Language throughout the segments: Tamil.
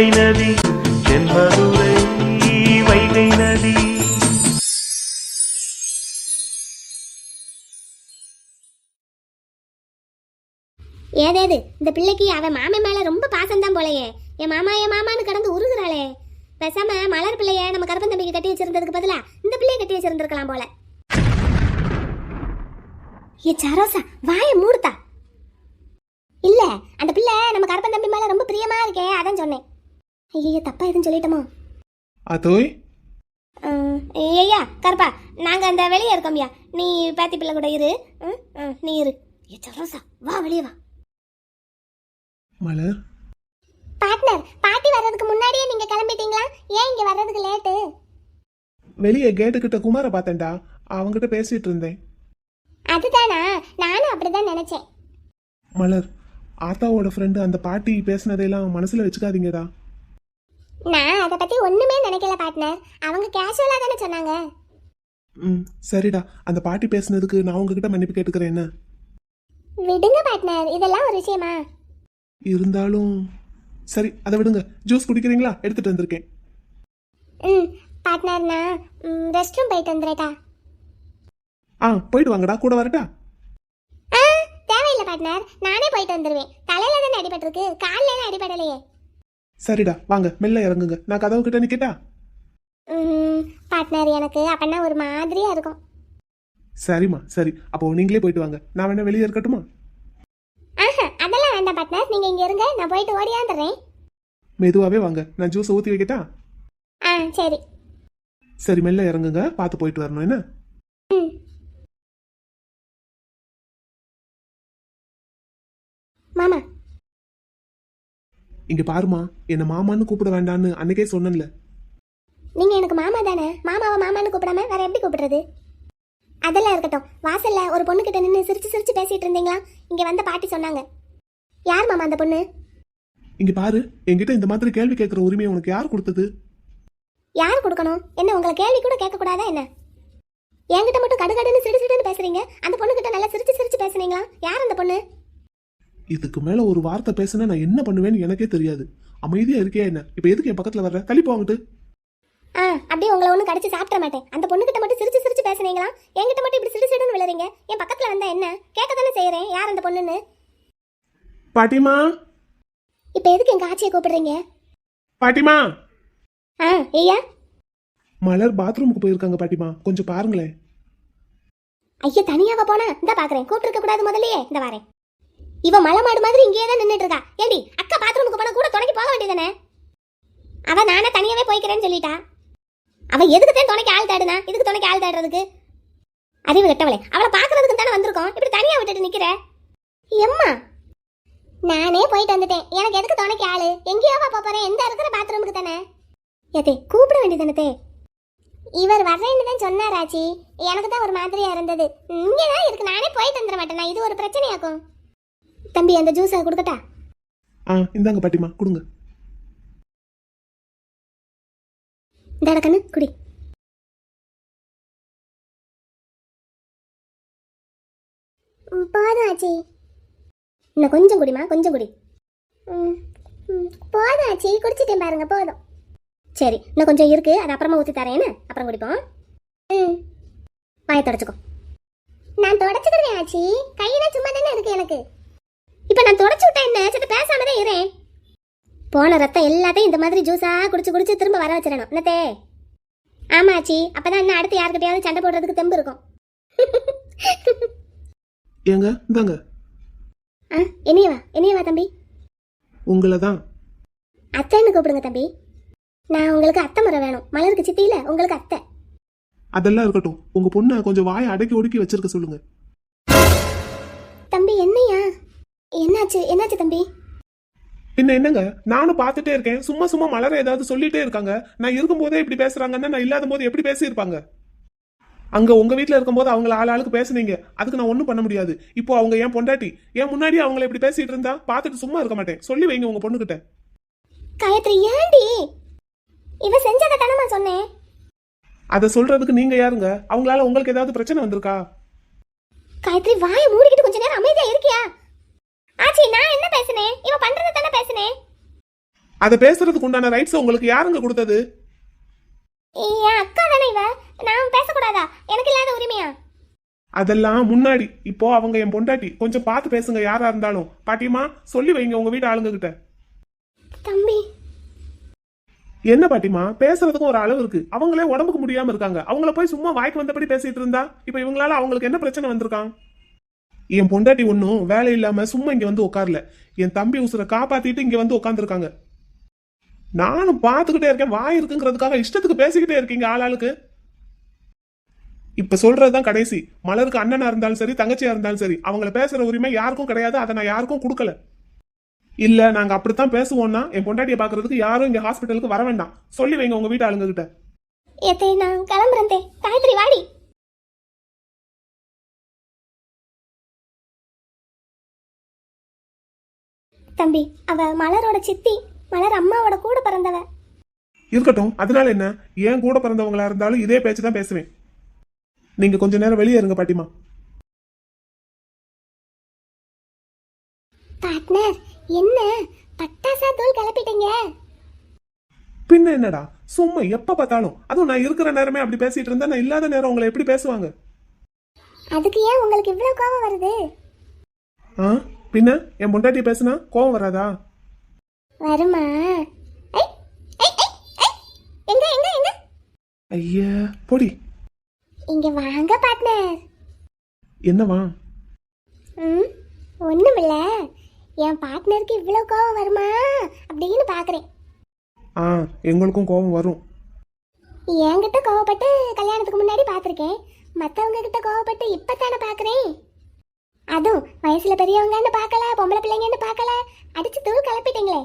வைகை நதி தென்மதுரை வைகை நதி. ஏதேது இந்த பிள்ளைக்கு அவன் மாமன் மேல ரொம்ப பாசம்தான் போலயே. என் மாமா என் மாமான்னு கடந்து உருகுறாளே. பேசாம மலர் பிள்ளைய நம்ம கருப்பன் தம்பிக்கு கட்டி வச்சிருந்ததுக்கு பதிலா இந்த பிள்ளைய கட்டி வச்சிருந்திருக்கலாம் போல. ஏ சரோசா வாய மூடுத்தா. இல்ல அந்த பிள்ளை நம்ம கருப்பன் தம்பி மேல ரொம்ப பிரியமா இருக்கே அதான் சொன்னேன். ஐயோ தப்பா எதுவும் சொல்லிட்டோமோ? அதோய்? ஐயா கருப்பா நாங்க அந்த வெளியே இருக்கோம்யா நீ பேத்தி பிள்ளை கூட இரு. நீ இரு. ஏ சரோசா வா வெளியே வா. மலர்? பார்ட்னர் பாட்டி வர்றதுக்கு முன்னாடியே நீங்க கிளம்பிட்டீங்களா? ஏன் இங்க வர்றதுக்கு லேட்டு வெளியே கேட்டு கிட்ட குமார பார்த்தேன்டா. அவங்கிட்ட பேசிட்டு இருந்தேன். அதுதானா? நானும் அப்படிதான் நினைச்சேன். மலர் ஆத்தாவோட ஃப்ரெண்டு அந்த பாட்டி பேசினதையெல்லாம் மனசுல வச்சுக்காதீங்கடா. நான் அதை பத்தி ஒண்ணுமே நினைக்கல பார்ட்னர் அவங்க கேஷுவலா தானே சொன்னாங்க. ம் சரிடா. அந்த பாட்டி பேசுனதுக்கு நான் உங்ககிட்ட மன்னிப்பு கேட்டுக்கிறேன் என்ன? விடுங்க பார்ட்னர் இதெல்லாம் ஒரு விஷயமா? இருந்தாலும் சரி அதை விடுங்க. ஜூஸ் குடிக்கிறீங்களா? எடுத்துட்டு வந்திருக்கேன். ம் பார்ட்னர் நான் ரெஸ்ட் ரூம் போயிட்டு வந்துடுறேட்டா ஆ போயிட்டு வாங்கடா. கூட வரட்டா? ஆ தேவையில்லை பார்ட்னர் நானே போயிட்டு வந்துடுவேன் தலையில தானே அடிபட்டிருக்கு. காலில் அடிபடலையே. சரிடா வாங்க மெல்ல இறங்குங்க. நான் கதவு கிட்ட நிக்கட்டா? பார்ட்னர் எனக்கு அப்பனா ஒரு மாதிரியா இருக்கும். சரிம்மா சரி. அப்போ நீங்களே போயிட்டு வாங்க. நான் வேணா வெளியே இருக்கட்டுமா? ஆஹா அதெல்லாம் வேண்டாம் பார்ட்னர் நீங்க இங்க இருங்க நான் போயிட்டு ஓடியாந்துடுறேன் மெதுவாவே வாங்க. நான் ஜூஸை ஊற்றி வைக்கட்டா? ஆ சரி. சரி மெல்ல இறங்குங்க. பார்த்து போயிட்டு வரணும் என்ன? மாமா இங்க பாருமா என்ன மாமான்னு கூப்பிட வேண்டான்னு அன்னைக்கே சொன்னேன்ல. நீங்க எனக்கு மாமா தானே? மாமாவை மாமான்னு கூப்பிடாம வேற எப்படி கூப்பிடுறது? அதெல்லாம் இருக்கட்டும். வாசல்ல ஒரு பொண்ணு கிட்ட நின்று சிரிச்சு சிரிச்சு பேசிட்டு இருந்தீங்களா? இங்க வந்த பாட்டி சொன்னாங்க. யார் மாமா அந்த பொண்ணு? இங்க பாரு என்கிட்ட இந்த மாதிரி கேள்வி கேட்கிற உரிமையை உனக்கு யார் கொடுத்தது? யார் கொடுக்கணும்? என்ன உங்களை கேள்வி கூட கேட்க கூடாதா என்ன? என்கிட்ட மட்டும் கடுகடுன்னு சிடு சிடுன்னு பேசுறீங்க. அந்த பொண்ணு கிட்ட நல்லா சிரிச்சு சிரிச்சு பேசுனீங்களா? யார் அந்த பொண்ணு? இதுக்கு மேல ஒரு வார்த்தை பேசினா நான் என்ன பண்ணுவேன்னு எனக்கே தெரியாது. அமைதியா இருக்கியா என்ன? இப்ப எதுக்கு என் பக்கத்துல வர்ற? தள்ளி போங்கிட்டு ஆ அப்படியே உங்களை ஒன்றும் கடிச்சு சாப்பிட மாட்டேன். அந்த பொண்ணு கிட்ட மட்டும் சிரிச்சு சிரிச்சு பேசுனீங்களா? என்கிட்ட மட்டும் இப்படி சிடு சிடுன்னு விழுறீங்க. என் பக்கத்துல வந்தா என்ன? கேட்க தானே செய்யறேன் யார் அந்த பொண்ணுன்னு? பாட்டிமா? இப்போ எதுக்கு எங்க ஆச்சியை கூப்பிடுறீங்க? பாட்டிமா? ஆ ஐயா மலர் பாத்ரூமுக்கு போயிருக்காங்க பாட்டிமா. கொஞ்சம் பாருங்களேன். ஐயா தனியாவா போனா? இந்த பாக்குறேன். கூப்பிட்டு கூடாது முதல்லயே. இந்த வரேன். இவ மலை மாடு மாதிரி இங்கேயே தான் நின்றுட்டு இருக்கா ஏண்டி அக்கா பாத்ரூமுக்கு போன கூட துணைக்கு போக வேண்டியதானே அவ நானே தனியாவே போய்க்கிறேன்னு சொல்லிட்டா. அவ எதுக்கு தான் துணைக்கு ஆள் தேடுனா? இதுக்கு துணைக்கு ஆள் தேடுறதுக்கு? அறிவு கெட்டவளே அவளை பாக்குறதுக்கு தானே வந்திருக்கோம். இப்படி தனியா விட்டுட்டு நிக்கிற? எம்மா நானே போயிட்டு வந்துட்டேன். எனக்கு எதுக்கு துணைக்கு ஆளு? எங்கேயோவா போறேன்? எந்த இருக்கிற பாத்ரூமுக்கு தானே? ஏதே கூப்பிட வேண்டியதானே இவர் வர்றேன்னு தான் சொன்னாராச்சி எனக்கு தான் ஒரு மாதிரியா இருந்தது. இங்கே தான் இருக்கு. நானே போயிட்டு வந்துட மாட்டேனா? இது ஒரு பிரச்சனையாக்கும். தம்பி அந்த ஜூஸை கொடுக்கட்டா? ஆ இந்தாங்க பாட்டிமா கொடுங்க. இந்த கண்ணு குடி. போதும் ஆச்சி. இன்னும் கொஞ்சம் குடிமா கொஞ்சம் குடி. ம், ம், போதும் ஆச்சி குடிச்சிட்டேன் பாருங்க போதும். சரி இன்னும் கொஞ்சம் இருக்கு அது அப்புறமா ஊற்றி தரேன்னு அப்புறம் குடிப்போம். ம். வாயை தொடச்சிக்கோ. நான் தொடச்சுக்கிறேன் ஆச்சி கையெல்லாம் சும்மா தானே இருக்கு எனக்கு. இப்போ நான் தொடச்சு விட்டேன் என்ன? சரி பேசாம தான் இருறேன் போன ரத்தம் எல்லாத்தையும் இந்த மாதிரி ஜூஸா குடிச்சு குடிச்சு திரும்ப வர வச்சிடணும். என்னத்தே? ஆமா ஆச்சி. அப்பதான் இன்னும் அடுத்து யாருக்கிட்டையாவது சண்டை போடுறதுக்கு தெம்பு இருக்கும். ஏங்க இந்தாங்க. ஆ இனியவா இனியவா தம்பி. உங்களை தான். அத்தைன்னு கூப்பிடுங்க தம்பி. நான் உங்களுக்கு அத்தை முறை வேணும். மலருக்கு சித்தியில உங்களுக்கு அத்தை. அதெல்லாம் இருக்கட்டும். உங்க பொண்ணை கொஞ்சம் வாயை அடக்கி ஒடுக்கி வச்சிருக்க சொல்லுங்க. தம்பி என்னையா? என்னாச்சு? என்னாச்சு தம்பி? பின்ன என்னங்க? நானும் பார்த்துட்டே இருக்கேன். சும்மா சும்மா மலர ஏதாவது சொல்லிட்டே இருக்காங்க. நான் இருக்கும்போதே இப்படி பேசுறாங்கன்னா நான் இல்லாத போது எப்படி பேசியிருப்பாங்க? அங்க உங்க வீட்ல இருக்கும்போது அவங்கள ஆள் ஆளுக்கு பேசுனீங்க. அதுக்கு நான் ஒண்ணும் பண்ண முடியாது. இப்போ அவங்க ஏன் பொண்டாட்டி ஏன் முன்னாடி அவங்கள இப்படி பேசிட்டு இருந்தா பார்த்துட்டு சும்மா இருக்க மாட்டேன். சொல்லி வைங்க உங்க பொண்ணுகிட்ட. காயத்ரி ஏண்டி? இவ செஞ்சதை தானமா சொன்னேன் அதை சொல்றதுக்கு நீங்க யாருங்க? அவங்களால உங்களுக்கு ஏதாவது பிரச்சனை வந்திருக்கா? காயத்ரி வாயை மூடிக்கிட்டு கொஞ்ச நேரம் அமைதியா இருக்கியா? ஆச்சி நான் என்ன பேசுனேன் இவ பண்றதை தானே பேசுனேன் அதை பேசுறதுக்கு உண்டான ரைட்ஸ் உங்களுக்கு யாருங்க கொடுத்தது? என் அக்கா தானே இவ? நான் பேசக்கூடாதா? எனக்கு இல்லாத உரிமையா? அதெல்லாம் முன்னாடி. இப்போ அவங்க என் பொண்டாட்டி. கொஞ்சம் பார்த்து பேசுங்க யாரா இருந்தாலும். பாட்டிமா சொல்லி வைங்க உங்க வீட்டு ஆளுங்க கிட்ட தம்பி. என்ன பாட்டிமா பேசுறதுக்கும் ஒரு அளவு இருக்கு. அவங்களே உடம்புக்கு முடியாம இருக்காங்க. அவங்கள போய் சும்மா வாய்க்கு வந்தபடி பேசிட்டு இருந்தா? இப்ப இவங்களால அவங்களுக்கு என்ன பிரச்சனை வந்திருக்கான்? என் பொண்டாட்டி ஒன்றும் வேலை இல்லாம சும்மா இங்க வந்து உட்காரல என் தம்பி உசுரை காப்பாத்திட்டு இங்க வந்து உட்காந்துருக்காங்க நானும் பார்த்துக்கிட்டே இருக்கேன். வாய் இருக்குங்கிறதுக்காக இஷ்டத்துக்கு பேசிக்கிட்டே இருக்கீங்க ஆளாளுக்கு இப்ப சொல்றதுதான் கடைசி. மலருக்கு அண்ணனா இருந்தாலும் சரி தங்கச்சியா இருந்தாலும் சரி அவங்கள பேசுற உரிமை யாருக்கும் கிடையாது. அதை நான் யாருக்கும் கொடுக்கல. இல்ல நாங்க அப்படித்தான் பேசுவோம்னா என் பொண்டாட்டியை பாக்குறதுக்கு யாரும் இங்க ஹாஸ்பிட்டலுக்கு வர வேண்டாம். சொல்லி வைங்க உங்க வீட்டு ஆளுங்க கிட்ட நான் கிளம்புறேன் காயத்ரி வாடி. தம்பி அவ மலரோட சித்தி மலர் அம்மாவோட கூட பிறந்தவ. இருக்கட்டும் அதனால என்ன? ஏன் கூட பிறந்தவங்களா இருந்தாலும் இதே பேச்சு தான் பேசுவேன். நீங்க கொஞ்ச நேரம் வெளியே இருங்க பாட்டிமா பார்ட்னர் என்ன? பட்டாசா தூள் கிளப்பிட்டீங்க பின்ன என்னடா? சும்மா எப்ப பார்த்தாலும். அதுவும் நான் இருக்கிற நேரமே அப்படி பேசிட்டு இருந்தா நான் இல்லாத நேரம் உங்களை எப்படி பேசுவாங்க? அதுக்கு ஏன் உங்களுக்கு இவ்வளவு கோபம் வருது? ஆ? பின்ன என் பொண்டாட்டி பேசுனா கோவம் வராதா? வருமா. எங்க எங்க எங்க? ஐயா பொடி. இங்க வாங்க பார்ட்னர் என்னவா? ம் ஒண்ணுமில்ல. என் பார்ட்னருக்கு இவ்வளவு கோபம் வருமா? அப்படின்னு பாக்குறேன். ஆ எங்களுக்கும் கோவம் வரும். என்கிட்ட கோவப்பட்டு கல்யாணத்துக்கு முன்னாடி பார்த்துருக்கேன் மற்றவங்க கிட்ட கோவப்பட்டு இப்போ தானே பார்க்குறேன் அதுவும் வயசுல பெரியவங்கன்னு பார்க்கல பொம்பளை பிள்ளைங்கன்னு பார்க்கல. அடிச்சு தூள் கிளப்பிட்டீங்களே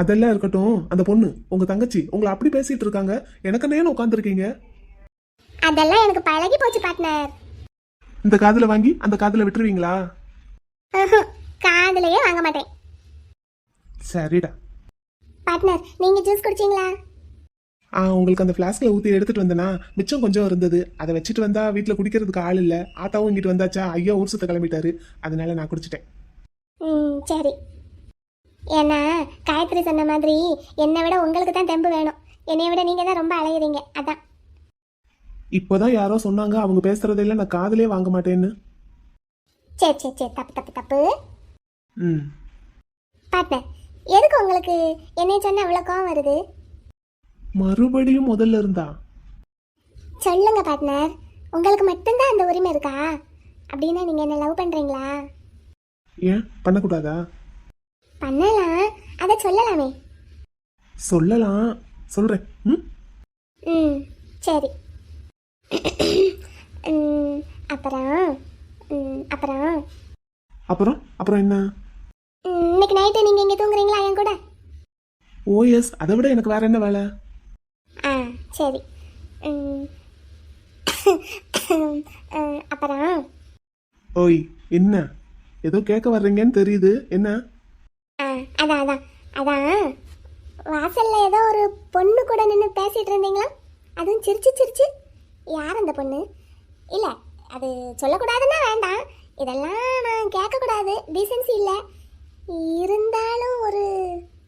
அதெல்லாம் இருக்கட்டும். அந்த பொண்ணு உங்க தங்கச்சி உங்களை அப்படி பேசிட்டு இருக்காங்க. எனக்கு நேரம் உட்காந்துருக்கீங்க அதெல்லாம் எனக்கு பழகி போச்சு பார்ட்னர் இந்த காதுல வாங்கி அந்த காதுல விட்டுருவீங்களா? காதுலயே வாங்க மாட்டேன். சரிடா. பார்ட்னர் நீங்க ஜூஸ் குடிச்சீங்களா? உங்களுக்கு அந்த ஃப்ளாஸ்க்ல ஊத்தி எடுத்துட்டு வந்தேனா மிச்சம் கொஞ்சம் இருந்தது. அதை வச்சுட்டு வந்தா வீட்ல குடிக்கிறதுக்கு ஆள் இல்ல. ஆத்தாவும் இங்கிட்டு வந்தாச்சா? ஐயா ஊர் சுத்த கிளம்பிட்டாரு. அதனால நான் குடிச்சிட்டேன். ம் சரி. ஏன்னா காயத்ரி சொன்ன மாதிரி என்னை விட உங்களுக்கு தான் தெம்பு வேணும். என்னை விட நீங்க தான் ரொம்ப அலையுறீங்க. அதான். இப்போதான் யாரோ சொன்னாங்க அவங்க பேசுறதெல்லாம் நான் காதுலயே வாங்க மாட்டேன்னு. சரி சரி சரி தப்பு தப்பு தப்பு. ம். பார்ட்னர் எதுக்கு உங்களுக்கு என்னை சொன்ன அவ்வளோ கோவம் வருது? மறுபடியும் முதல்ல இருந்தா? சொல்லுங்க பார்ட்னர் உங்களுக்கு மட்டும்தான் அந்த உரிமை இருக்கா? அப்படின்னா நீங்க என்ன லவ் பண்றீங்களா? ஏன்? பண்ணக்கூடாதா? பண்ணலாம். அதை சொல்லலாமே. சொல்லலாம். சொல்றேன். ம்? ம் சரி. ம், அப்புறம்? ம், அப்புறம்? அப்புறம்? அப்புறம் என்ன? ம், இன்னைக்கு நைட்டு நீங்க இங்க தூங்குறீங்களா என் கூட? ஓஎஸ் அதை விட எனக்கு வேற என்ன வேலை? ஆ சரி. அப்புறம் ஓய் என்ன? ஏதோ கேட்க வர்றீங்கன்னு தெரியுது. என்ன? ஆ அதான் அதான் அதான் வாசல்ல ஏதோ ஒரு பொண்ணு கூட நின்று பேசிட்டு இருந்தீங்களா? அதுவும் சிரிச்சு சிரிச்சு. யார் அந்த பொண்ணு? இல்லை அது சொல்லக்கூடாதுன்னா வேண்டாம். இதெல்லாம் நான் கேட்கக்கூடாது டீசென்சி இல்லை. இருந்தாலும் ஒரு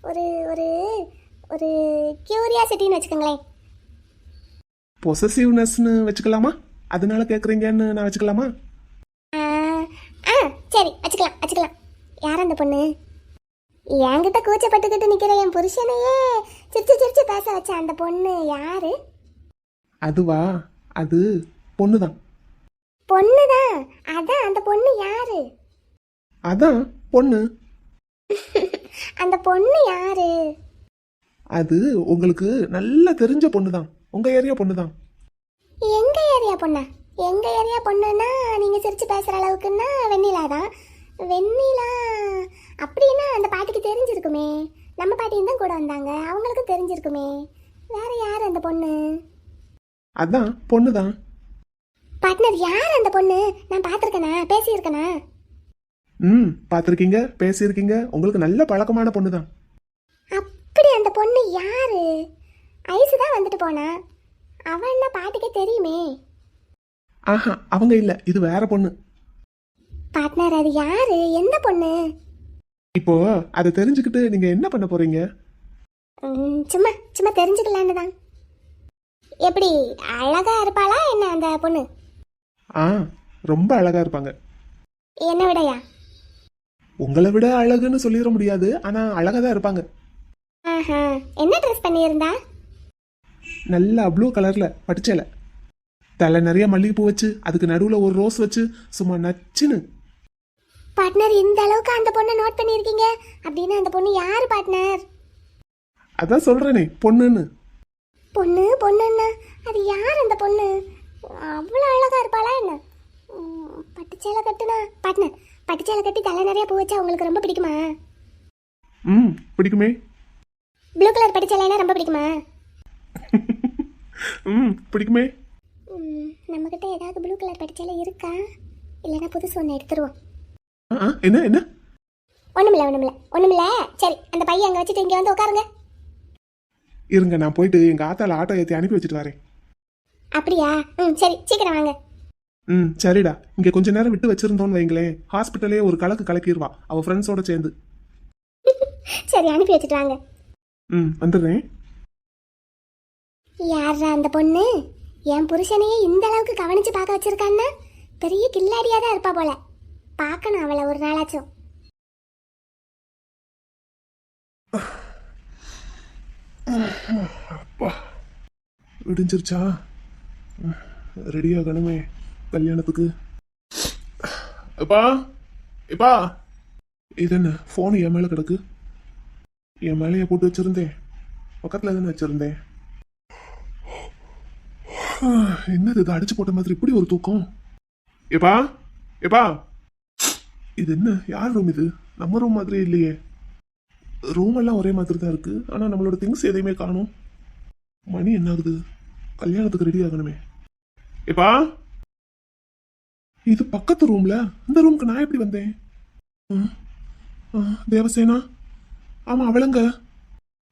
ஒரு ஒரு ஒரு கியூரியாசிட்டின்னு வச்சுக்கோங்களேன். பொசசிவ்னஸ்னு வச்சுக்கலாமா? அதனால கேட்குறீங்கன்னு நான் வச்சுக்கலாமா? ஆ சரி வச்சுக்கலாம் வச்சுக்கலாம். யார் அந்த பொண்ணு? என்கிட்ட கூச்சப்பட்டுக்கிட்டு நிற்கிற என் புருஷனையே சிரிச்சு சிரிச்சு பேச வச்ச அந்த பொண்ணு யாரு? அதுவா? அது பொண்ணுதான். பொண்ணுதான் அதான் அந்த பொண்ணு யாரு? அதான் பொண்ணு. அந்த பொண்ணு யாரு? அது உங்களுக்கு நல்லா தெரிஞ்ச பொண்ணு தான் உங்க ஏரியா பொண்ணு தான் எங்க ஏரியா பொண்ணா? எங்க ஏரியா பொண்ணுன்னா நீங்க சிரிச்சு பேசுற அளவுக்குன்னா வெண்ணிலா தான். வெண்ணிலா அப்படின்னா அந்த பாட்டிக்கு தெரிஞ்சிருக்குமே. நம்ம பாட்டியும் தான் கூட வந்தாங்க. அவங்களுக்கும் தெரிஞ்சிருக்குமே. வேற யார் அந்த பொண்ணு? அதான் பொண்ணு தான் பார்ட்னர் யார் அந்த பொண்ணு? நான் பார்த்துருக்கேனா? பேசியிருக்கேனா? ம் பார்த்துருக்கீங்க பேசியிருக்கீங்க. உங்களுக்கு நல்ல பழக்கமான பொண்ணு தான் அப்படி அந்த பொண்ணு யாரு? ஐசு தான் வந்துட்டு போனா. அவன் என்ன பாட்டிக்கே தெரியுமே. ஆஹா அவங்க இல்ல இது வேற பொண்ணு. பார்ட்னர் அது யாரு? எந்த பொண்ணு? இப்போ அதை தெரிஞ்சுக்கிட்டு நீங்க என்ன பண்ண போறீங்க? ம், சும்மா சும்மா தெரிஞ்சுக்கலான்னு தான் எப்படி அழகா இருப்பாளா என்ன அந்த பொண்ணு? ஆ ரொம்ப அழகா இருப்பாங்க. என்ன விடையா? உங்களை விட அழகுன்னு சொல்லிட முடியாது ஆனா அழகா தான் இருப்பாங்க. ஆஹா என்ன ட்ரெஸ் பண்ணியிருந்தா? நல்லா ப்ளூ கலர்ல பட்டுச்சேலை. தலை நிறைய மல்லிகைப்பூ வச்சு அதுக்கு நடுவுல ஒரு ரோஸ் வச்சு சும்மா நச்சுன்னு. பார்ட்னர் இந்த அளவுக்கு அந்த பொண்ணை நோட் பண்ணியிருக்கீங்க? அப்படின்னா அந்த பொண்ணு யார் பார்ட்னர் அதான் சொல்றேனே பொண்ணுன்னு. பொண்ணு பொண்ணுன்னா அது யார் அந்த பொண்ணு? அவ்வளோ அழகா இருப்பாளா என்ன? ம், பட்டுச்சேலை கட்டுனா பார்ட்னர் பட்டுச்சேலை கட்டி தலை நிறைய பூ வச்சா உங்களுக்கு ரொம்ப பிடிக்குமா? ம் பிடிக்குமே. ப்ளூ கலர் பட்டுச்சேலைனா ரொம்ப பிடிக்குமா? ம் பிடிக்குமே. நம்மக்கிட்ட ஏதாவது ப்ளூ கலர் பட்டுச்சேலை இருக்கா? இல்லைன்னா புதுசு ஒன்று எடுத்துருவோம். என்ன என்ன? ஒண்ணுமில்ல ஒண்ணுமில்ல. ஒண்ணுமில்ல. சரி அந்த பையன் அங்க வச்சுட்டு இங்க வந்து உட்காருங்க. இருங்க நான் போயிட்டு எங்க ஆத்தால ஆட்டோ ஏற்றி அனுப்பி வச்சுட்டு வரேன். அப்படியா? ம் சரி சீக்கிரம் வாங்க. ம் சரிடா. இங்க கொஞ்ச நேரம் விட்டு வச்சிருந்தோன்னு வைங்களேன். ஹாஸ்பிட்டலே ஒரு கலக்கு கலக்கிடுவா அவ ஃப்ரெண்ட்ஸோட சேர்ந்து. சரி அனுப்பி வச்சுட்டு வாங்க. ம். வந்துடுறேன். யாரா அந்த பொண்ணு? என் புருஷனையே இந்த அளவுக்கு கவனிச்சு பார்க்க வச்சிருக்கான்னா பெரிய கில்லாடியா தான் இருப்பா போல. பார்க்கணும் அவளை ஒரு நாளாச்சும். விடிஞ்சிருச்சா? ரெடி ஆகணுமே கல்யாணத்துக்கு. எப்பா எப்பா இது என்ன ஃபோன் என் மேலே கிடக்கு? என் மேலேயே போட்டு வச்சிருந்தேன். பக்கத்தில் தானே வச்சிருந்தேன். என்னது இது அடிச்சு போட்ட மாதிரி? இப்படி ஒரு தூக்கம். எப்பா எப்பா இது என்ன? யார் ரூம் இது? நம்ம ரூம் மாதிரி இல்லையே. ரூம் எல்லாம் ஒரே மாதிரி தான் இருக்கு. ஆனா நம்மளோட திங்ஸ் எதையுமே காணும். மணி என்ன ஆகுது? கல்யாணத்துக்கு ரெடி ஆகணுமே. எப்பா இது பக்கத்து ரூம்ல இந்த ரூமுக்கு நான் எப்படி வந்தேன்? ம், தேவசேனா. ஆமா அவளுங்க.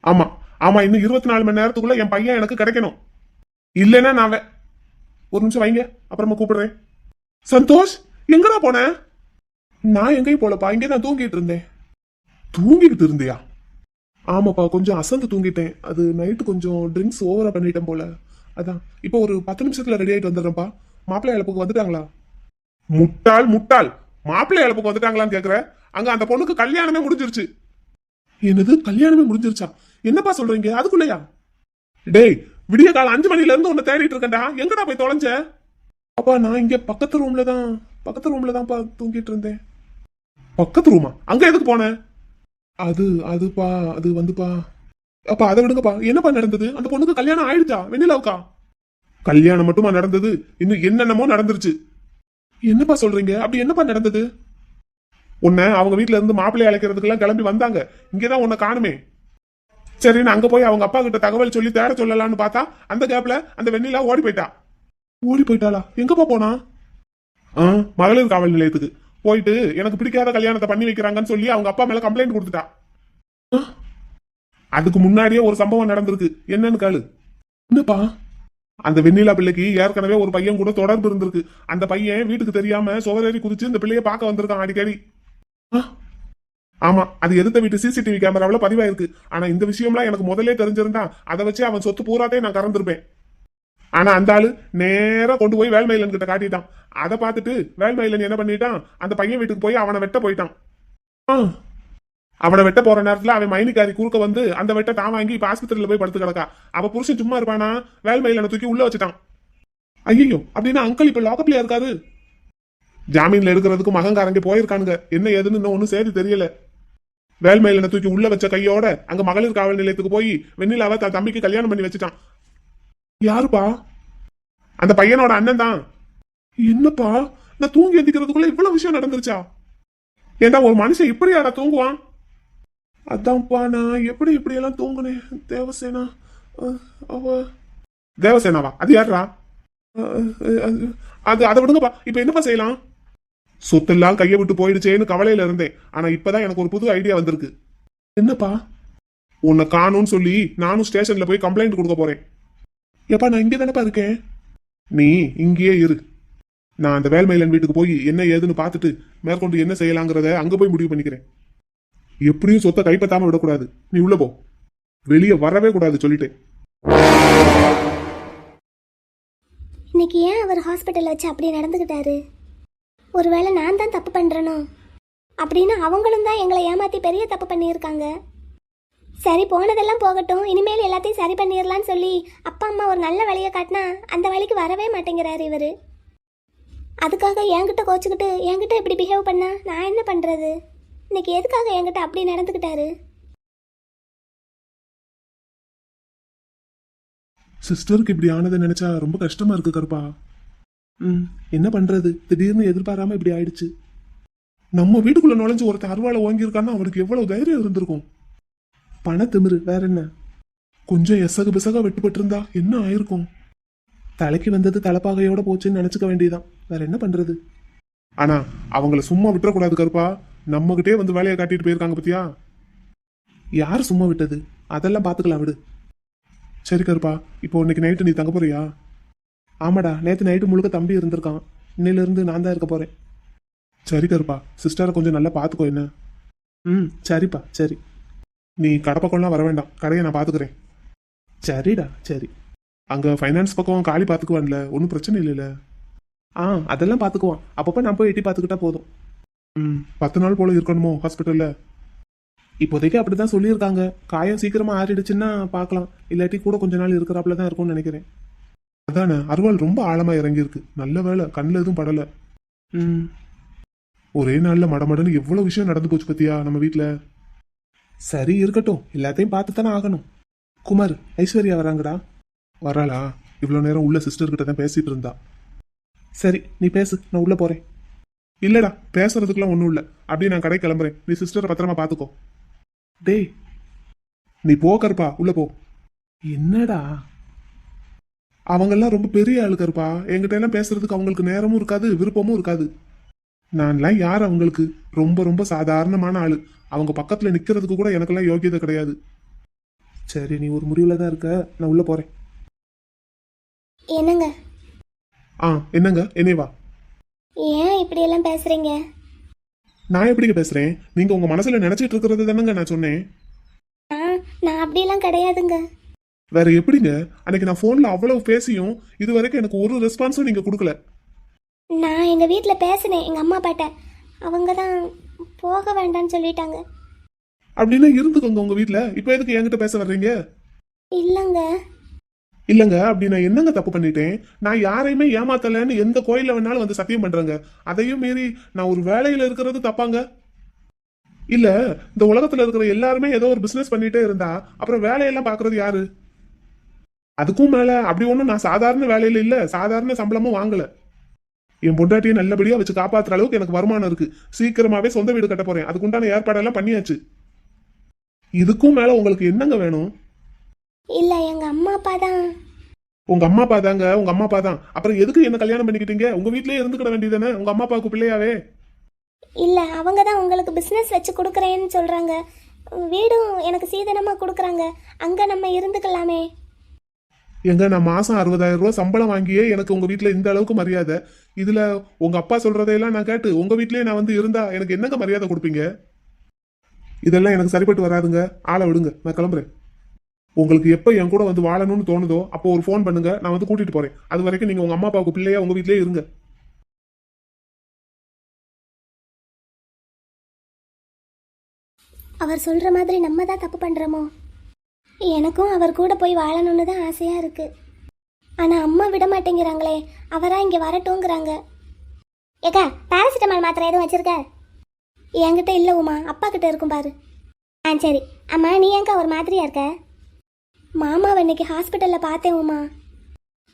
ஆமா ஆமா இன்னும் இருபத்தி நாலு மணி நேரத்துக்குள்ள என் பையன் எனக்கு கிடைக்கணும். இல்லைன்னா நான் ஒரு நிமிஷம் வைங்க அப்புறமா கூப்பிடுறேன். சந்தோஷ் எங்கடா போன? நான் எங்கேயும் போலப்பா இங்கே தான் தூங்கிட்டு இருந்தேன். தூங்கிக்கிட்டு இருந்தியா? ஆமாப்பா கொஞ்சம் அசந்து தூங்கிட்டேன். அது நைட்டு கொஞ்சம் ட்ரிங்க்ஸ் ஓவரா பண்ணிட்டேன் போல. அதான் இப்போ ஒரு பத்து நிமிஷத்துல ரெடி ஆயிட்டு வந்துடுறேன்ப்பா. மாப்பிள்ளை இழப்புக்கு வந்துட்டாங்களா? முட்டாள் முட்டாள். மாப்பிள்ளை இழப்புக்கு வந்துட்டாங்களான்னு கேக்குற? அங்க அந்த பொண்ணுக்கு கல்யாணமே முடிஞ்சிருச்சு. என்னது? கல்யாணமே முடிஞ்சிருச்சா? என்னப்பா சொல்றீங்க? அதுக்குள்ளயா? டேய் விடிய காலம் அஞ்சு மணில இருந்து உன்னை தேடிட்டு இருக்கேன்டா. எங்கடா போய் தொலைஞ்ச? அப்பா நான் இங்க பக்கத்து ரூம்ல தான் பக்கத்து ரூம்ல தான்ப்பா தூங்கிட்டு இருந்தேன். பக்கத்து ரூமா அங்க எதுக்கு போனேன் அது அதுப்பா அது வந்துப்பா. அப்பா அதை விடுங்கப்பா. என்னப்பா நடந்தது? அந்த பொண்ணுக்கு கல்யாணம் ஆயிடுச்சா? வெண்ணிலாவுக்கா? கல்யாணம் மட்டுமா நடந்தது? இன்னும் என்னென்னமோ நடந்துருச்சு. என்னப்பா சொல்றீங்க? அப்படி என்னப்பா நடந்தது? உன்னை அவங்க வீட்டுல இருந்து மாப்பிள்ளை அழைக்கிறதுக்கெல்லாம் கிளம்பி வந்தாங்க. இங்கதான் உன்னை காணுமே. சரின்னு அங்க போய் அவங்க அப்பா கிட்ட தகவல் சொல்லி தேட சொல்லலாம்னு பார்த்தா அந்த கேப்ல அந்த வெண்ணிலா ஓடி போயிட்டா. ஓடி போயிட்டாளா? எங்கப்பா போனா? ஆ மகளிர் காவல் நிலையத்துக்கு. போயிட்டு எனக்கு பிடிக்காத கல்யாணத்தை பண்ணி வைக்கிறாங்கன்னு சொல்லி அவங்க அப்பா மேல கம்ப்ளைண்ட் கொடுத்துட்டா. ஆ, அதுக்கு முன்னாடியே ஒரு சம்பவம் நடந்திருக்கு. என்னன்னு கேளு. என்னப்பா? அந்த வெண்ணிலா பிள்ளைக்கு ஏற்கனவே ஒரு பையன் கூட தொடர்பு இருந்திருக்கு. அந்த பையன் வீட்டுக்கு தெரியாம சுவரேறி குதிச்சு இந்த பிள்ளைய பார்க்க வந்திருக்கான் அடிக்கடி. ஆமா அது எதிர்த்த வீட்டு சிசிடிவி கேமராவில் பதிவாயிருக்கு. ஆனா இந்த விஷயம்லாம் எனக்கு முதல்ல தெரிஞ்சிருந்தா அதை வச்சு அவன் சொத்து பூராத்தையும் நான் கறந்துருப்பேன். ஆனா அந்த ஆளு நேரா கொண்டு போய் வேல்மயிலன் கிட்ட காட்டிட்டான். அதை பார்த்துட்டு வேல்மயிலன் என்ன பண்ணிட்டான்? அந்த பையன் வீட்டுக்கு போய் அவனை வெட்ட போயிட்டான். ஆ. அவனை வெட்ட போற நேரத்துல அவன் மைனிக்காரி குறுக்க வந்து அந்த வெட்ட தான் வாங்கி இப்ப ஆஸ்பத்திரியில போய் படுத்து கிடக்கா. அவ புருஷன் சும்மா இருப்பானா? வேல்மயிலனை தூக்கி உள்ள வச்சுட்டான். ஐயோ அப்படின்னா அங்கிள் இப்ப லாக்கப்லயா இருக்காது ஜாமீன்ல எடுக்கிறதுக்கு மகங்காரங்க போயிருக்கானுங்க. என்ன ஏதுன்னு இன்னும் ஒன்னும் சேதி தெரியல. வேல்மையில தூக்கி உள்ள வச்ச கையோட அங்க மகளிர் காவல் நிலையத்துக்கு போய் வெண்ணிலாவை தன் தம்பிக்கு கல்யாணம் பண்ணி வச்சுட்டான். யாருப்பா? அந்த பையனோட அண்ணன் தான். என்னப்பா? நான் தூங்கி எந்திக்கிறதுக்குள்ள இவ்வளவு விஷயம் நடந்துருச்சா? ஏண்டா ஒரு மனுஷன் இப்படியாடா தூங்குவான்? அதான்ப்பா நான் எப்படி இப்படி எல்லாம் தூங்குனேன்? தேவசேனா அவ. தேவசேனாவா? அது யாருடா அது- அது அதை விடுங்கப்பா. இப்ப என்னப்பா செய்யலாம்? சொத்தெல்லாம் கையை விட்டு போயிடுச்சேன்னு கவலையில இருந்தேன். ஆனா இப்பதான் எனக்கு ஒரு புது ஐடியா வந்திருக்கு. என்னப்பா? உன்னை காணும்னு சொல்லி நானும் ஸ்டேஷன்ல போய் கம்ப்ளைண்ட் கொடுக்க போறேன். எப்பா நான் இங்கே தானேப்பா இருக்கேன்? நீ இங்கேயே இரு. நான் அந்த வேல்மயிலன் வீட்டுக்கு போய் என்ன ஏதுன்னு பார்த்துட்டு மேற்கொண்டு என்ன செய்யலாங்கிறத அங்க போய் முடிவு பண்ணிக்கிறேன். எப்படியும் சொத்தை கைப்பற்றாம விடக்கூடாது. நீ உள்ள போ. வெளியே வரவே கூடாது சொல்லிட்டேன். இன்னைக்கு ஏன் அவர் ஹாஸ்பிட்டலில் வச்சு அப்படியே நடந்துக்கிட்டாரு ஒருவேளை நான் தான் தப்பு பண்ணுறனோ அப்படின்னு அவங்களும் தான் எங்களை ஏமாற்றி பெரிய தப்பு பண்ணியிருக்காங்க. சரி போனதெல்லாம் போகட்டும். இனிமேல் எல்லாத்தையும் சரி பண்ணிடலான்னு சொல்லி அப்பா அம்மா ஒரு நல்ல வழியை காட்டினா அந்த வழிக்கு வரவே மாட்டேங்கிறாரு இவர். அதுக்காக என்கிட்ட கோச்சுக்கிட்டு என்கிட்ட இப்படி பிஹேவ் பண்ணா நான் என்ன பண்ணுறது இன்னைக்கு எதுக்காக என்கிட்ட அப்படி நடந்துக்கிட்டாரு? சிஸ்டருக்கு இப்படி ஆனதை நினைச்சா ரொம்ப கஷ்டமா இருக்கு கருப்பா. ம். என்ன பண்றது? திடீர்னு எதிர்பாராம இப்படி ஆயிடுச்சு. நம்ம வீட்டுக்குள்ள நுழைஞ்சு ஒருத்தர் அருவாளை ஓங்கியிருக்கான்னா அவனுக்கு எவ்வளவு தைரியம் இருந்திருக்கும்? பணத்திமிரு வேற என்ன? கொஞ்சம் எசகு பிசகா வெட்டுப்பட்டு இருந்தா என்ன ஆயிருக்கும்? தலைக்கு வந்தது தலைப்பாகையோட போச்சுன்னு நினைச்சுக்க வேண்டியதுதான். வேற என்ன பண்றது? ஆனா அவங்கள சும்மா விட்டுறக்கூடாது கருப்பா. நம்மகிட்டே வந்து வேலையை காட்டிட்டு போயிருக்காங்க பத்தியா? யார் சும்மா விட்டது? அதெல்லாம் பாத்துக்கலாம் விடு. சரி கருப்பா இப்போ இன்னைக்கு நைட்டு நீ தங்க போறியா? ஆமாடா நேற்று நைட்டு முழுக்க தம்பி இருந்திருக்கான். இன்னிலிருந்து நான் தான் இருக்க போகிறேன் சரி கருப்பா சிஸ்டரை கொஞ்சம் நல்லா பார்த்துக்கோ என்ன. ம் சரிப்பா சரி. நீ கடை பக்கம்லாம் வர வேண்டாம். கடையை நான் பார்த்துக்கிறேன் சரிடா சரி. அங்கே ஃபைனான்ஸ் பக்கம் காலி பார்த்துக்குவான்ல ஒன்றும் பிரச்சனை இல்லைல்ல ஆ அதெல்லாம் பார்த்துக்குவான் அப்பப்போ நான் போய் எட்டி பார்த்துக்கிட்டா போதும். ம் பத்து நாள் போல் இருக்கணுமோ ஹாஸ்பிட்டலில் இப்போதைக்கு அப்படி தான் சொல்லியிருக்காங்க. காயம் சீக்கிரமாக ஆறிடுச்சுன்னா பார்க்கலாம் இல்லாட்டி கூட கொஞ்ச நாள் இருக்கிறாப்புல தான் இருக்கும்னு நினைக்கிறேன். அதானே? அருவாள் ரொம்ப ஆழமா இறங்கியிருக்கு. நல்ல வேலை கண்ணில் எதுவும் படல. ம். ஒரே நாள்ல மடமடன்னு எவ்வளவு விஷயம் நடந்து போச்சு பத்தியா நம்ம வீட்ல? சரி இருக்கட்டும். எல்லாத்தையும் பார்த்து தானே ஆகணும். குமார் ஐஸ்வர்யா வராங்கடா. வராளா? இவ்வளோ நேரம் உள்ள சிஸ்டர் கிட்ட தான் பேசிட்டு இருந்தா. சரி நீ பேசு. நான் உள்ள போறேன். இல்லடா பேசுறதுக்குலாம் ஒன்றும் இல்லை. அப்படியே நான் கடை கிளம்புறேன். நீ சிஸ்டரை பத்திரமா பார்த்துக்கோ. டேய் நீ போ கருப்பா. உள்ள போ. என்னடா? அவங்கெல்லாம் ரொம்ப பெரிய ஆளு கருப்பா என்கிட்ட எல்லாம் பேசுறதுக்கு அவங்களுக்கு நேரமும் இருக்காது விருப்பமும் இருக்காது. நான்லாம் யார் அவங்களுக்கு? ரொம்ப ரொம்ப சாதாரணமான ஆளு. அவங்க பக்கத்துல நிக்கிறதுக்கு கூட எனக்கெல்லாம் யோகியதை கிடையாது. சரி நீ ஒரு முடிவுல தான் இருக்க. நான் உள்ள போறேன். என்னங்க? ஆ என்னங்க? என்னே வா. ஏன் இப்படியெல்லாம் பேசுகிறீங்க நான் எப்படிங்க பேசுறேன்? நீங்க உங்க மனசுல நினைச்சிட்டு இருக்கிறது தானங்க நான் சொன்னேன். நான் அப்படியெல்லாம் கிடையாதுங்க. வேற எப்படிங்க? அன்னைக்கு நான் போன்ல அவ்வளவு பேசியும் இது வரைக்கும் எனக்கு ஒரு ரெஸ்பான்ஸும் நீங்க கொடுக்கல. நான் எங்கள் வீட்டில் பேசினேன் எங்கள் அம்மா அப்பாட்ட. அவங்க தான் போக வேண்டாம்னு சொல்லிட்டாங்க. அப்படின்னா இருந்துக்கோங்க உங்க வீட்ல. இப்போ எதுக்கு என்கிட்ட பேச வர்றீங்க? இல்லைங்க. இல்லங்க அப்படி நான் என்னங்க தப்பு பண்ணிட்டேன்? நான் யாரையுமே ஏமாத்தலைன்னு எந்த கோயில்ல வேணாலும் வந்து சத்தியம் பண்றேங்க. அதையும் மீறி நான் ஒரு வேலையில இருக்கிறது தப்பாங்க? இல்ல இந்த உலகத்துல இருக்கிற எல்லாருமே ஏதோ ஒரு பிசினஸ் பண்ணிட்டே இருந்தா அப்புறம் வேலையெல்லாம் பாக்குறது யாரு? அதுக்கும் மேல அப்படி ஒண்ணும் நான் சாதாரண வேலையில இல்ல. சாதாரண சம்பளமும் வாங்கல. என் பொண்டாட்டியை நல்லபடியா வச்சு காப்பாத்துற அளவுக்கு எனக்கு வருமானம் இருக்கு. சீக்கிரமாவே சொந்த வீடு கட்ட போறேன். அதுக்குண்டான ஏற்பாடெல்லாம் பண்ணியாச்சு. இதுக்கும் மேல உங்களுக்கு என்னங்க வேணும்? இல்லை எங்கள் அம்மா அப்பா தான். உங்க அம்மா அப்பா தாங்க. உங்க அம்மா அப்பா தான். அப்புறம் எதுக்கு என்ன கல்யாணம் பண்ணிக்கிட்டீங்க? உங்க வீட்லயே இருந்துக்கிட வேண்டியதானே உங்க அம்மா அப்பாவுக்கு பிள்ளையாவே. இல்லை அவங்க தான் உங்களுக்கு பிஸ்னஸ் வச்சு கொடுக்குறேன்னு சொல்கிறாங்க வீடும் எனக்கு சீதனமாக கொடுக்குறாங்க. அங்கே நம்ம இருந்துக்கலாமே. எங்க நான் மாசம் அறுபதாயிரம் ரூபாய் சம்பளம் வாங்கியே எனக்கு உங்க வீட்டுல இந்த அளவுக்கு மரியாதை. இதுல உங்க அப்பா சொல்றதையெல்லாம் நான் கேட்டு உங்க வீட்லயே நான் வந்து இருந்தா எனக்கு என்னங்க மரியாதை கொடுப்பீங்க? இதெல்லாம் எனக்கு சரிப்பட்டு வராதுங்க. ஆளை விடுங்க நான் கிளம்புறேன். உங்களுக்கு எப்போ என் கூட வந்து வாழணும்னு தோணுதோ அப்போ ஒரு ஃபோன் பண்ணுங்க நான் வந்து கூட்டிட்டு போறேன். அது வரைக்கும் நீங்க உங்க அம்மா அப்பாவுக்கு பிள்ளையா உங்க வீட்லயே இருங்க. அவர் சொல்ற மாதிரி நம்ம தான் தப்பு பண்றோமோ? எனக்கும் அவர் கூட போய் வாழணும்னு தான் ஆசையாக இருக்குது ஆனால் அம்மா விட மாட்டேங்கிறாங்களே அவரா இங்கே வரட்டுங்கிறாங்க ஏக்கா பேராசிட்டமால் மாத்திரை எதுவும் வச்சிருக்க? என்கிட்ட இல்லை உமா அப்பா கிட்ட இருக்கும் பாரு. ஆ சரி. அம்மா நீ ஏங்கா ஒரு மாதிரியா இருக்க? மாமாவை இன்னைக்கு ஹாஸ்பிட்டலில் பார்த்தேன் உமா.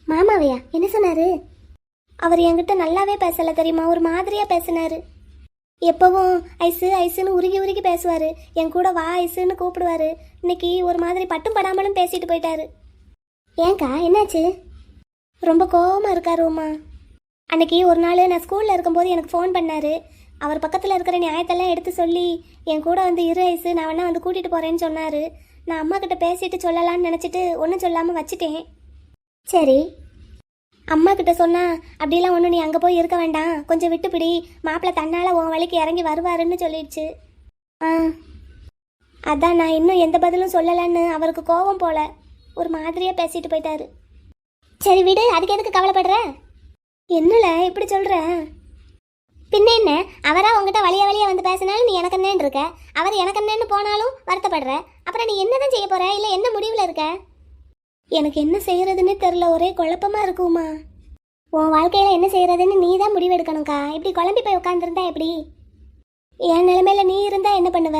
மாமாவையா? என்ன சொன்னாரு? அவர் என்கிட்ட நல்லாவே பேசல தெரியுமா? ஒரு மாதிரியா பேசினாரு. எப்பவும் ஐஸு ஐஸுன்னு உருகி உருகி பேசுவார். என் கூட வா ஐஸுன்னு கூப்பிடுவாரு. இன்னைக்கு ஒரு மாதிரி பட்டும் படாமலும் பேசிட்டு போயிட்டாரு. ஏன்க்கா என்னாச்சு? ரொம்ப கோவமாக இருக்காரு உமா. அன்னைக்கு ஒரு நாள் நான் ஸ்கூலில் இருக்கும்போது எனக்கு ஃபோன் பண்ணார். அவர் பக்கத்தில் இருக்கிற நியாயத்தெல்லாம் எடுத்து சொல்லி என் கூட வந்து இரு ஐஸு நான் வேணா வந்து கூட்டிகிட்டு போகிறேன்னு சொன்னார். நான் அம்மா கிட்ட பேசிட்டு சொல்லலான்னு நினச்சிட்டு ஒன்றும் சொல்லாமல் வச்சுட்டேன். சரி அம்மா கிட்ட சொன்னா அப்படிலாம் ஒன்றும் நீ அங்கே போய் இருக்க வேண்டாம். கொஞ்சம் விட்டுப்பிடி. மாப்பிள்ளை தன்னால் உன் வழிக்கு இறங்கி வருவாருன்னு சொல்லிடுச்சு. ஆ. அதான் நான் இன்னும் எந்த பதிலும் சொல்லலைன்னு அவருக்கு கோபம் போல ஒரு மாதிரியாக பேசிட்டு போயிட்டாரு. சரி விடு அதுக்கு எதுக்கு கவலைப்படுற? என்னல இப்படி சொல்கிற பின்ன என்ன? அவராக உங்ககிட்ட வழியா வழியா வந்து பேசினாலும் நீ எனக்கு என்னன்னு இருக்க. அவர் எனக்கு என்னன்னு போனாலும் வருத்தப்படுற. அப்புறம் நீ என்னதான் செய்ய போற? இல்லை என்ன முடிவில் இருக்க? எனக்கு என்ன செய்யறதுன்னு தெரில ஒரே குழப்பமா இருக்குமா உன் வாழ்க்கையில என்ன செய்யறதுன்னு நீ தான் முடிவெடுக்கணும்க்கா. இப்படி குழம்பி போய் உட்காந்துருந்தா எப்படி? என் நிலைமையில நீ இருந்தா என்ன பண்ணுவ?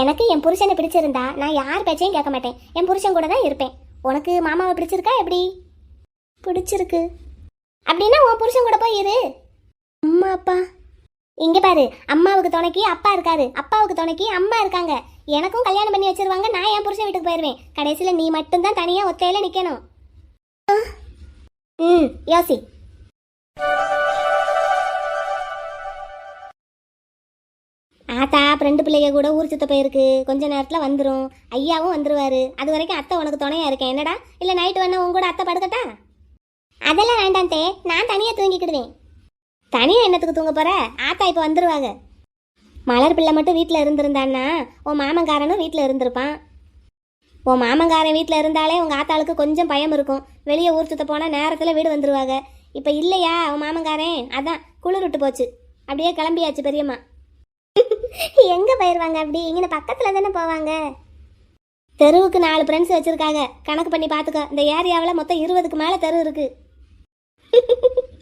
எனக்கு என் புருஷனை பிடிச்சிருந்தா நான் யார் பேச்சையும் கேட்க மாட்டேன். என் புருஷன் கூட தான் இருப்பேன். உனக்கு மாமாவை பிடிச்சிருக்கா எப்படி? பிடிச்சிருக்கு. அப்படின்னா உன் புருஷன் கூட போய் இரு. அம்மா அப்பா. இங்க பாரு அம்மாவுக்கு துணைக்கு அப்பா இருக்காரு. அப்பாவுக்கு துணைக்கி அம்மா இருக்காங்க. எனக்கும் கல்யாணம் பண்ணி வச்சிருவாங்க நான் என் புருஷன் வீட்டுக்கு போயிருவேன். கடைசியில நீ மட்டும்தான் தனியா ஒத்தையில நிக்கணும். ம் யோசி. ஆத்தா ஃப்ரெண்டு பிள்ளைங்க கூட ஊர் சுத்த போயிருக்கு. கொஞ்ச நேரத்தில் வந்துடும் ஐயாவும் வந்துருவாரு. அது வரைக்கும் அத்தை உனக்கு துணையா இருக்கேன். என்னடா? இல்லை நைட்டு வேணா உன் கூட அத்தை படுக்கட்டா? அதெல்லாம் வேண்டாம் தே. நான் தனியாக தூங்கிக்கிடுவேன். தனியாக என்னத்துக்கு தூங்க போற? ஆத்தா இப்போ வந்துடுவாங்க மலர் பிள்ளை மட்டும் வீட்டில் இருந்திருந்தான்னா உன் மாமன்காரனும் வீட்டில் இருந்திருப்பான். உன் மாமன்காரன் வீட்டில் இருந்தாலே உங்கள் ஆத்தாளுக்கு கொஞ்சம் பயம் இருக்கும். வெளியே ஊர் சுத்த போனால் நேரத்தில் வீடு வந்துருவாங்க. இப்போ இல்லையா உன் மாமன்காரன் அதான் குளிர் விட்டு போச்சு. அப்படியே கிளம்பியாச்சு பெரியம்மா. எங்கே போயிடுவாங்க அப்படி? இங்கே பக்கத்தில் தானே போவாங்க. தெருவுக்கு நாலு ஃப்ரெண்ட்ஸ் வச்சுருக்காங்க. கணக்கு பண்ணி பார்த்துக்கோ இந்த ஏரியாவில் மொத்தம் இருபதுக்கு மேலே தெரு இருக்குது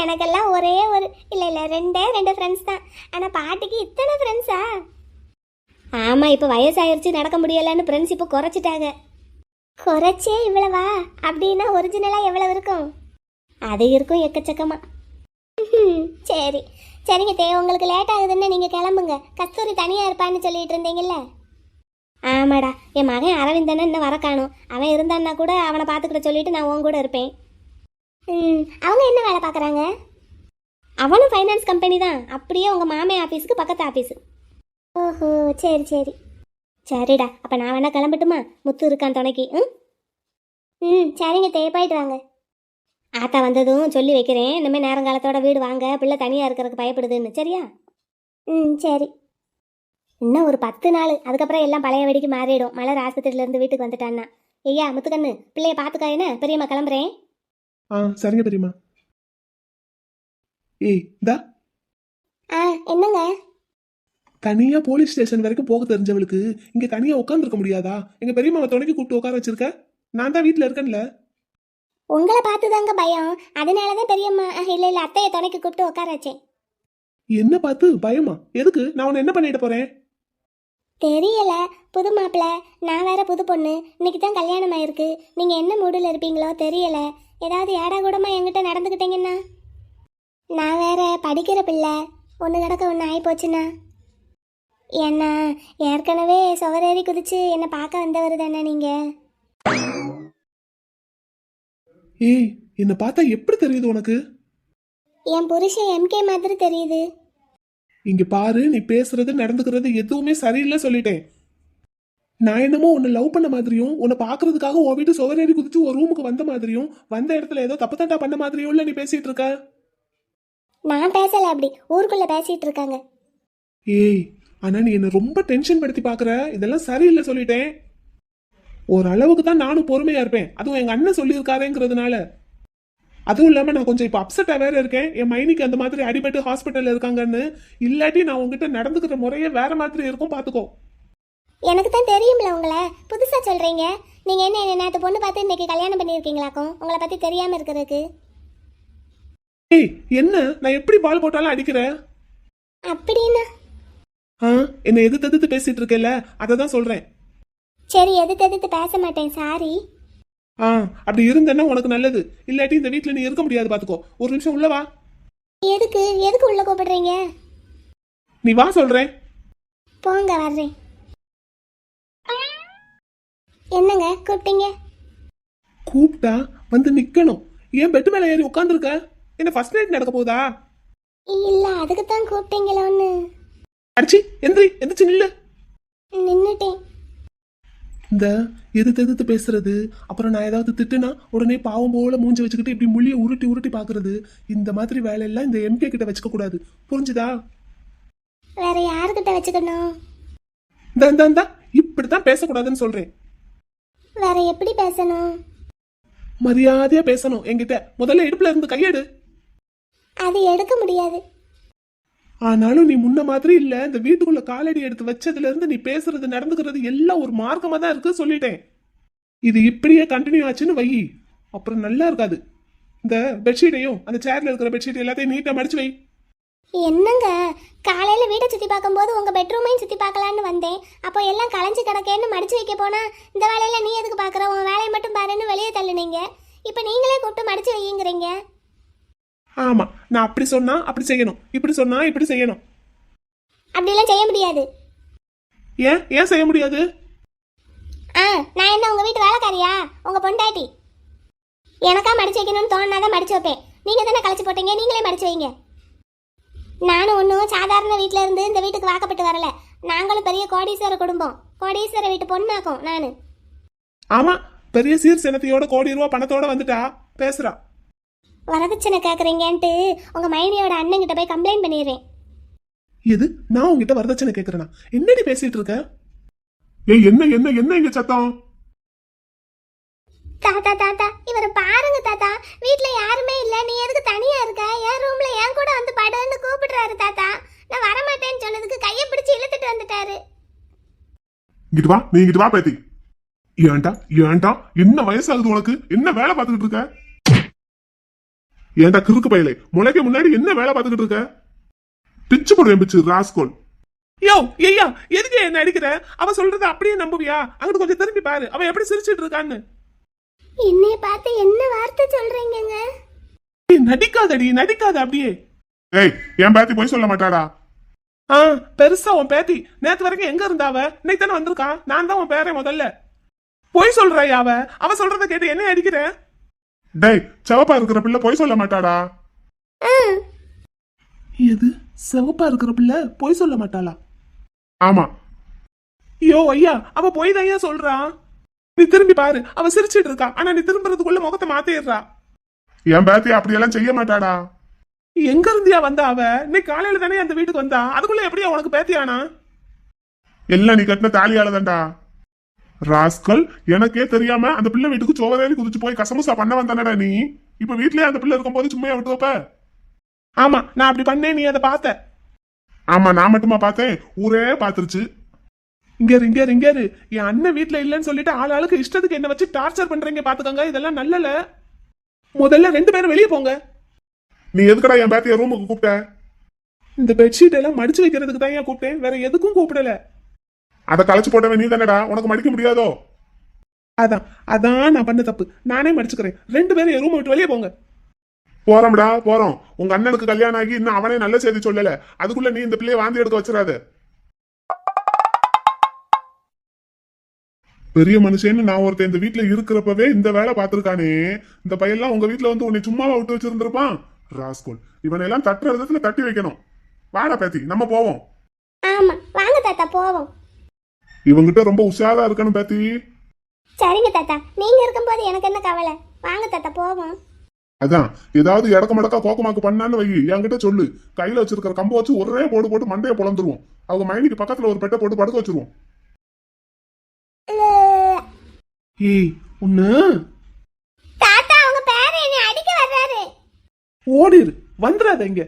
எனக்கெல்லாம் ஒரே ஒரு இல்லை இல்லை ரெண்டே ரெண்டு ஃப்ரெண்ட்ஸ் தான். ஆனால் பாட்டிக்கு இத்தனை ஃப்ரெண்ட்ஸா ஆமாம் இப்போ வயசாயிருச்சு நடக்க முடியலன்னு ஃப்ரெண்ட்ஸ் இப்போ குறைச்சிட்டாங்க. குறைச்சே இவ்வளவா? அப்படின்னா ஒரிஜினலாக எவ்வளோ இருக்கும்? அது இருக்கும் எக்கச்சக்கமா. சரி சரிங்க தே உங்களுக்கு லேட் ஆகுதுன்னு நீங்கள் கிளம்புங்க. கஸ்தூரி தனியாக இருப்பான்னு சொல்லிட்டு இருந்தீங்கல்ல? ஆமாடா என் மகன் அரவிந்தனை இன்னும் வர காணும். அவன் இருந்தான்னா கூட அவனை பார்த்துக்கிட்ட சொல்லிட்டு நான் உன் கூட இருப்பேன். அவங்க என்ன வேலை பார்க்குறாங்க? அவனும் ஃபைனான்ஸ் கம்பெனி தான். அப்படியே உங்கள் மாமே ஆஃபீஸுக்கு பக்கத்து ஆஃபீஸு ஓஹோ சரி சரி. சரிடா அப்போ நான் வேணா கிளம்பட்டுமா? முத்து இருக்கான் துணைக்கு ம்? ம் சரிங்க தேப்பாயிட்டு வாங்க. ஆத்தா வந்ததும் சொல்லி வைக்கிறேன். இனிமேல் நேரங்காலத்தோட வீடு வாங்க. பிள்ளை தனியாக இருக்கிறதுக்கு பயப்படுதுன்னு சரியா? ம் சரி. இன்னும் ஒரு பத்து நாள். அதுக்கப்புறம் எல்லாம் பழைய வெடிக்கு மாறிடும். மலர் ஆஸ்பத்திரியிலேருந்து வீட்டுக்கு வந்துட்டான்னா. ஐயா முத்துக்கண்ணு பிள்ளைய பார்த்துக்கா என்ன? பெரியம்மா கிளம்புறேன். ஆ சரிங்க பெரியம்மா. ஏய் இந்தா. ஆ என்னங்க? தனியா போலீஸ் ஸ்டேஷன் வரைக்கும் போக தெரிஞ்சவளுக்கு இங்க தனியா உட்காந்துருக்க முடியாதா? எங்க பெரியம்மாவை துணைக்கு கூப்பிட்டு உட்கார வச்சிருக்க? நான் தான் வீட்ல இருக்கேன்ல. உங்களை பார்த்து தாங்க பயம். அதனால தான் பெரியம்மா இல்லை இல்லை அத்தையை துணைக்கு கூப்பிட்டு உட்கார வச்சேன். என்ன பார்த்து? பயமா? எதுக்கு? நான் உன்னை என்ன பண்ணிட போறேன்? தெரியல. புது மாப்பிள்ள நான் வேற புது பொண்ணு. இன்னைக்கு தான் கல்யாணம் ஆயிருக்கு. நீங்கள் என்ன மூடில் இருப்பீங்களோ தெரியல. ஏதாவது ஏடா கூடமா என்கிட்ட நடந்துக்கிட்டீங்கன்னா நான் வேற படிக்கிற பிள்ளை. ஒன்று கிடக்க ஒன்று ஆகி போச்சுண்ணா ஏன்னா ஏற்கனவே சுவரேறி குதிச்சு என்னை பார்க்க வந்தவர் தானே நீங்கள் ஏய் என்ன பார்த்தா எப்படி தெரியுது உனக்கு? என் புருஷன் எம்கே மாதிரி தெரியுது. இங்க பாரு நீ பேசுறது நடந்துக்கிறது எதுவுமே சரியில்லை சொல்லிட்டேன். நான் என்னமோ உன்னை லவ் பண்ண மாதிரியும் உன்னை பாக்குறதுக்காக உன் வீட்டு சுவரேறி குதிச்சு ஒரு ரூமுக்கு வந்த மாதிரியும் வந்த இடத்துல ஏதோ தப்பு தண்டா பண்ண மாதிரியும் இல்ல நீ பேசிட்டு இருக்க. நான் பேசலை அப்படி. ஊருக்குள்ளே பேசிகிட்டு இருக்காங்க. ஏய் ஆனா நீ என்ன ரொம்ப டென்ஷன் படுத்தி பாக்குற இதெல்லாம் சரியில்லை சொல்லிட்டேன். ஒரு அளவுக்கு தான் நானும் பொறுமையா இருப்பேன். அதுவும் எங்க அண்ணன் சொல்லியிருக்காருங்கிறதுனால. அதுவும் இல்லாம நான் கொஞ்சம் இப்ப அப்செட்டா வேற இருக்கேன். என் மைனிக்கு அந்த மாதிரி அடிபட்டு ஹாஸ்பிட்டல்ல இருக்காங்கன்னு. இல்லாட்டி நான் உங்ககிட்ட நடந்துக்கிற முறையே வேற மாதிரி இருக்கும் பாத்துக்கோ. எனக்கு தான் தெரியும்ல உங்களை. புதுசாக சொல்கிறீங்க நீங்கள் என்ன என்ன நேற்று பொண்ணு பார்த்து இன்னைக்கு கல்யாணம் பண்ணியிருக்கீங்களாக்கும்? உங்களை பற்றி தெரியாமல் இருக்கிறதுக்கு. ஏய் என்ன? நான் எப்படி பால் போட்டாலும் அடிக்கிறேன் அப்படின்னா? ஆ என்னை எதிர்த்து எதிர்த்து பேசிட்டு இருக்கேல்ல? அதை தான் சொல்றேன். சரி எதிர்த்து எதிர்த்து பேச மாட்டேன். சாரி ஆ அப்படி இருந்தேன்னா உனக்கு நல்லது. இல்லாட்டி இந்த வீட்ல நீ இருக்க முடியாது பாத்துக்கோ. ஒரு நிமிஷம் உள்ள வா. எதுக்கு? எதுக்கு உள்ள கூப்பிடுறீங்க? நீ வா சொல்றேன். போங்க வர்றேன். என்னங்க கூப்பிட்டீங்க? கூப்பிட்டா வந்து நிக்கணும். ஏன் பெட்டு மேல ஏறி உட்காந்துருக்க என்ன ஃபர்ஸ்ட் நைட் நடக்க போகுதா? இல்ல அதுக்கு தான் கூப்பிட்டீங்களோன்னு. அடிச்சி எந்திரி எந்திரிச்சு நில்லு. நின்னுட்டேன். இந்த எதிர்த்து எதிர்த்து பேசுறது. அப்புறம் நான் ஏதாவது திட்டுனா உடனே பாவம் போல மூஞ்சி வச்சுக்கிட்டு இப்படி முள்ளிய உருட்டி உருட்டி பாக்குறது இந்த மாதிரி வேலையெல்லாம் இந்த எம்கே கிட்ட வச்சுக்க கூடாது. புரிஞ்சுதா? வேற யாருக்கிட்ட வச்சுக்கணும்? இந்த இந்த இந்த. இப்படித்தான் பேசக்கூடாதுன்னு சொல்றேன். வேற எப்படி பேசணும்? மரியாதையா பேசணும் என்கிட்ட. முதல்ல இடுப்புல இருந்து கையெடு. அது எடுக்க முடியாது. ஆனாலும் நீ முன்ன மாதிரி இல்ல. இந்த வீட்டுக்குள்ள காலடி எடுத்து வச்சதுல இருந்து நீ பேசுறது நடந்துக்கிறது எல்லாம் ஒரு மார்க்கமா தான் இருக்கு சொல்லிட்டேன். இது இப்படியே கண்டினியூ ஆச்சுன்னு வை. அப்புறம் நல்லா இருக்காது. இந்த பெட்ஷீட்டையும் அந்த சேர்ல இருக்கிற பெட்ஷீட் எல்லாத்தையும் நீட்டா மடிச்சு வை. என்னங்க? காலையில வீட்டை சுத்தி பார்க்கும்போது உங்க பெட்ரூமையும் சுத்தி பார்க்கலான்னு வந்தேன். அப்போ எல்லாம் களைஞ்சு கிடக்கேன்னு மடிச்சு வைக்க போனா இந்த வேலையில நீ எதுக்கு பாக்குற உன் வேலையை மட்டும் பாருன்னு வெளியே தள்ளுனீங்க. இப்போ நீங்களே கூப்பிட்டு மடிச்சு வையுங்கிறீங்க. ஆமா நான் அப்படி சொன்னா அப்படி செய்யணும். இப்படி சொன்னா இப்படி செய்யணும். அப்படிலாம் செய்ய முடியாது. ஏன்? ஏன் செய்ய முடியாது? ஆ நான் என்ன உங்க வீட்டு வேலைக்காரியா? உங்க பொண்டாட்டி? எனக்கா மடிச்சு வைக்கணும்னு தோணுனாதான் மடிச்சு வைப்பேன். நீங்க தானே களைச்சு போட்டீங்க? நீங்களே மடிச்சு வைங்க. நானும் ஒன்றும் சாதாரண வீட்ல இருந்து இந்த வீட்டுக்கு வாக்கப்பட்டு வரல. நாங்களும் பெரிய கோடீஸ்வர குடும்பம். கோடீஸ்வர வீட்டு பொண்ணாக்கும் நான். ஆமா பெரிய சீர் சினத்தையோட கோடி ரூபா பணத்தோட வந்துட்டா. பேசுறா. வரதட்சணை கேட்குறீங்கன்ட்டு உங்க மைனியோட அண்ணன் கிட்ட போய் கம்ப்ளைண்ட் பண்ணிடுறேன். எது? நான் உங்ககிட்ட வரதட்சணை கேக்குறேனா? என்னடி பேசிட்டு இருக்க? ஏய் என்ன என்ன என்ன இங்க சத்தம்? தாத்தா தாத்தா இவரை பாருங்க தாத்தா. வீட்ல யாருமே இல்ல. நீ எதுக்கு தனியா இருக்க? என் ரூம்ல என் கூட வந்து படுன்னு கூப்பிடுறாரு தாத்தா. நான் வரமாட்டேன்னு சொன்னதுக்கு கையை பிடிச்சு இழுத்துட்டு வந்துட்டாரு. இங்கிட்டு வா. நீ இங்கிட்டு வா பேத்தி. ஏன்டா? ஏன்டா? என்ன வயசாகுது உனக்கு? என்ன வேலை பார்த்துக்கிட்டு இருக்க? ஏன்டா கிறுக்கு பயலே? முளைக்க முன்னாடி என்ன வேலை பார்த்துக்கிட்டு இருக்க? பிச்சு போடுவேன் பிச்சு ராஸ்கோல். யோ ஐயா எதுக்கு என்ன அடிக்கிற? அவ சொல்றத அப்படியே நம்புவியா? அங்கிட்டு கொஞ்சம் திரும்பி பாரு. அவ எப்படி சிரிச்சிட்டு இருக்கான்னு. என்னைய பார்த்து என்ன வார்த்தை சொல்றீங்கங்க? ஏய், நடிக்காதடி நடிக்காத அப்படியே. ஏய் என் பேத்தி போய் சொல்ல மாட்டாடா. ஆ பெருசா உன் பேத்தி. நேத்து வரைக்கும் எங்க இருந்தாவ இன்னைக்கு தானே வந்திருக்கா? நான் தான் உன் பேரே முதல்ல. பொய் சொல்றாயா அவ? அவ சொல்றத கேட்டு என்ன அடிக்கிற? டேய் செவப்பா இருக்கிற பிள்ளை போய் சொல்ல மாட்டாடா. எது? சிவப்பா இருக்கிற பிள்ளை பொய் சொல்ல மாட்டாளா? ஆமா. ஐயோ ஐயா அவ பொய் தான் ஏன் சொல்றா. நீ திரும்பி பாரு அவ சிரிச்சிட்டு இருக்கா. ஆனா நீ திரும்புறதுக்குள்ள முகத்தை மாத்திடுறா. என் பேத்தி அப்படியெல்லாம் செய்ய மாட்டாடா. எங்க இருந்தியா வந்தா அவ? இன்னைக்கு காலையில தானே அந்த வீட்டுக்கு வந்தா? அதுக்குள்ள எப்படியா உனக்கு பேத்தியானா? எல்லாம் நீ கட்டின தாலியால தான்டா. ராஸ்கல் எனக்கே தெரியாம அந்த பிள்ளை வீட்டுக்கு சோவரேறி குதிச்சு போய் கசமுசா பண்ண வந்தானடா நீ. இப்ப வீட்லயே அந்த பிள்ளை இருக்கும்போது சும்மையா விட்டு வைப்ப? ஆமா நான் அப்படி பண்ணேன் நீ அதை பார்த்த. ஆமா நான் மட்டுமா பார்த்தேன். ஊரே பாத்துருச்சு இங்க இரு, இங்க இரு, இங்க இரு. என் அண்ணன் வீட்ல இல்லைன்னு சொல்லிட்டு ஆள் ஆளுக்கு இஷ்டத்துக்கு என்ன வச்சு டார்ச்சர் பண்றீங்க பாத்துக்கோங்க இதெல்லாம் நல்லல. முதல்ல ரெண்டு பேரும் வெளியே போங்க. நீ எதுக்கடா என் பேத்திய ரூமுக்கு கூப்பிட்ட? இந்த பெட்ஷீட் எல்லாம் மடிச்சு வைக்கிறதுக்கு தான் ஏன் கூப்பிட்டேன்? வேற எதுக்கும் கூப்பிடல. அதை களைச்சு போட்டவன் நீ தானடா உனக்கு மடிக்க முடியாதோ? அதான் அதான் நான் பண்ண தப்பு. நானே மடிச்சுக்கிறேன். ரெண்டு பேரும் என் ரூம் விட்டு வெளியே போங்க. போறோம்டா போறோம். உங்க அண்ணனுக்கு கல்யாணம் ஆகி இன்னும் அவனே நல்ல செய்தி சொல்லல. அதுக்குள்ள நீ இந்த பிள்ளைய வாந்தி எடுக்க வச்சிடாத. பெரிய மனுஷன்னு நான் ஒருத்தன் இந்த வீட்ல இருக்கிறப்பவே இந்த வேலை பார்த்திருக்கானே. இந்த பையன்லாம் உங்க வீட்ல வந்து உன்னை சும்மாவா விட்டு வச்சிருந்திருப்பான்? ராஸ்கோல். இவனை எல்லாம் தட்டுற விதத்துல தட்டி வைக்கணும். வாடா பேத்தி. நம்ம போவோம். ஆமா வாங்க தாத்தா போவோம். இவங்கிட்ட ரொம்ப உஷாரா இருக்கணும் பேத்தி. சரிங்க தாத்தா. நீங்க இருக்கும்போது எனக்கு என்ன கவலை? வாங்க தாத்தா போவோம். அதான் ஏதாவது இடக்க மடக்கா கோக்கமாக்கு பண்ணான்னு வை. என்கிட்ட சொல்லு. கையில வச்சிருக்கிற கம்ப வச்சு ஒரே போடு போட்டு மண்டையை பொழந்துருவோம் அவங்க மைனிக்கு பக்கத்துல ஒரு பெட்டை போட்டு படுக்க வச்சிருவோம். ஏய் ஒண்ணு தாத்தா அவங்க பேரை என்னை அடிக்க வர்றாரு. ஓடிரு. வந்துடாத இங்க.